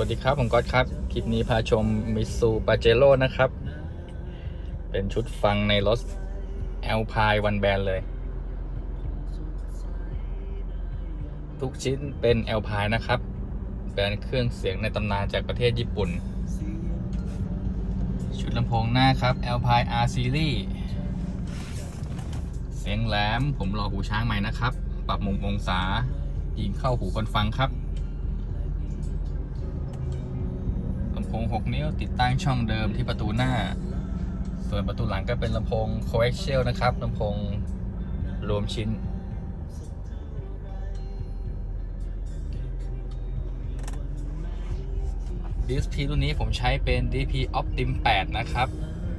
วัสดีครับ ผมก๊อตครับ คลิปนี้พาชมมิซูปาเจโร่นะครับ เป็นชุดฟังในรถ l p i วันแบนเลย ทุกชิ้นเป็น l p i นะครับ แบรนด์เครื่องเสียงในตำนานจากประเทศญี่ปุ่น ชุดลำโพงหน้าครับ l p i R Series เสียงแหลมผมรอหูช้างใหม่นะครับ ปรับมุมองศายิงเข้าหูคนฟังครับำโพง 6 นิ้วติดตั้งช่องเดิมที่ประตูหน้า ส่วนประตูหลังก็เป็นลำโพง coaxial นะครับลำโพงรวมชิ้น DSP รุ่นนี้ผมใช้เป็น DP Optim 8 นะครับ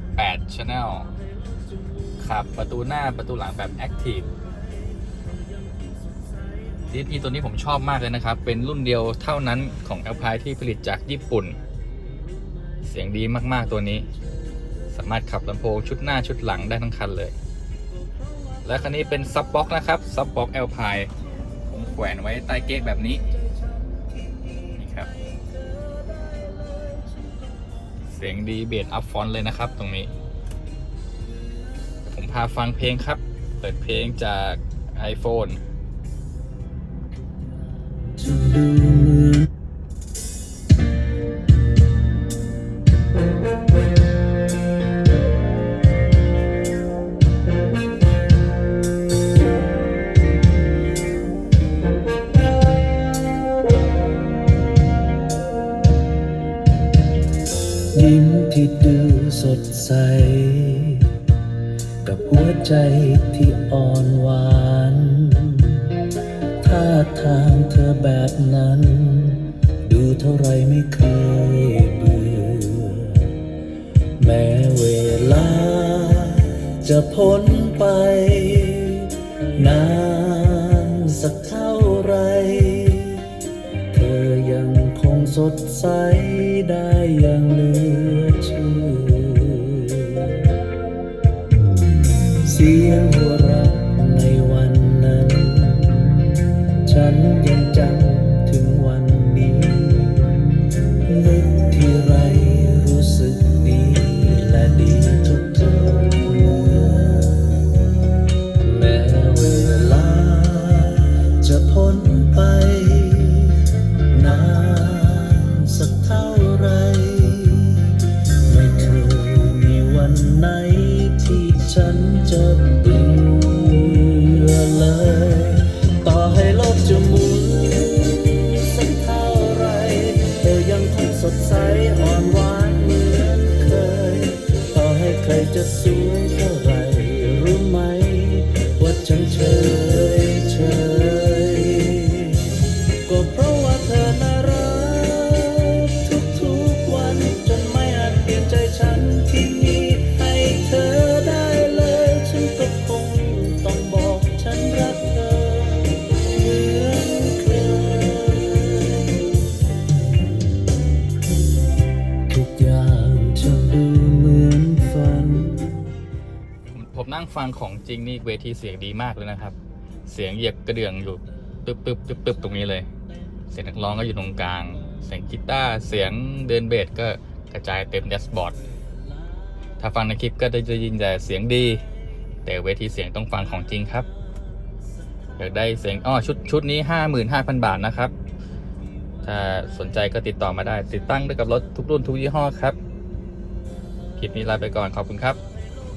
8 Channel ขับประตูหน้าประตูหลังแบบ Active DSP ตัวนี้ผมชอบมากเลยนะครับ เป็นรุ่นเดียวเท่านั้นของ Alpine ที่ผลิตจากญี่ปุ่น เสียงดีมากๆตัวนี้ สามารถขับลำโพงชุดหน้าชุดหลังได้ทั้งคันเลย และคันนี้เป็นซับบ็อกนะครับซับบ็อก Alpine ผมแขวนไว้ใต้เก๊กแบบนี้นี่ครับ เสียงดีเบสอัพฟอนต์เลยนะครับตรงนี้ ผมพาฟังเพลงครับ เปิดเพลงจาก iPhone ยิ้มที่ดูสดใส กับหัวใจที่อ่อนหวานท่าทางเธอแบบนั้น ดูเท่าไรไม่เคยเบื่อ แม้เวลาจะพ้นไป นานสักเท่าไร เธอยังคงสดใสได้ ฉันยังจำถึงวันนี้นึกที่ไรรู้สึกดีและดีทุกทุกเมื่อแม้เวลาจะพ้นไปนานสักเท่าไร ไม่เคยมีวันไหนที่ฉันจะเบื่อ ให้ใผมนั่งฟังของจริงนี่เวทีเสียงดีมากเลยนะครับ เสียงเหยียบกระเดื่องอยู่ตึบตึบตึบตึบตรงนี้เลย เสียงนักร้องก็อยู่ตรงกลาง เสียงกีตาร์เสียงเดินเบสก็กระจายเต็มแดชบอร์ดถ้าฟังในคลิปก็จะยินแต่เสียงดี แต่เวทีเสียงต้องฟังของจริงครับอยากได้เสียงอ้อชุดชุดนี้ 55,000 บาทนะครับ ถ้าสนใจก็ติดต่อมาได้ ติดตั้งได้กับรถทุกรุ่นทุกยี่ห้อครับ คลิปนี้ลาไปก่อนขอบคุณครับ